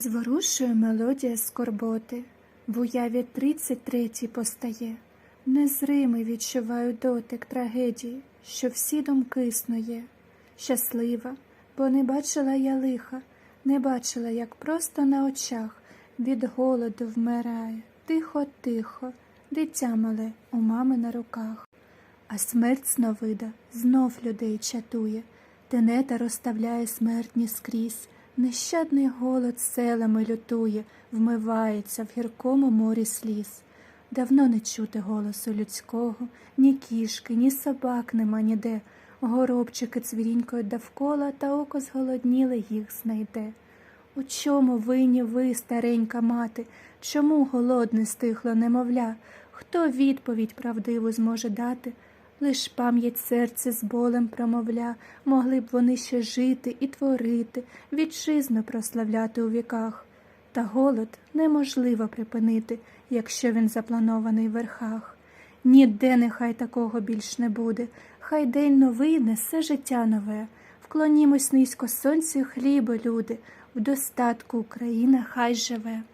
Зворушує мелодія скорботи, в уяві тридцять третій постає. Незримий відчуваю дотик трагедії, що всі думки снує. Щаслива, бо не бачила я лиха, не бачила, як просто на очах від голоду вмирає. Тихо, тихо, дитя мале у мами на руках. А смерть сновида знов людей чатує, тенета розставляє смертні скрізь, нещадний голод селами лютує, вмивається в гіркому морі сліз. Давно не чути голосу людського, ні кішки, ні собак нема ніде. Горобчики цвірінькають довкола, та око зголодніле їх знайде. У чому винні ви, старенька мати, чому голодне стихло немовля? Хто відповідь правдиву зможе дати? Лиш пам'ять серце з болем промовля, могли б вони ще жити і творити, вітчизну прославляти у віках. Та голод неможливо припинити, якщо він запланований в верхах. Ніде нехай такого більш не буде, хай день новий несе життя нове. Вклонімось низько сонцю хлібу, люди, в достатку Україна хай живе.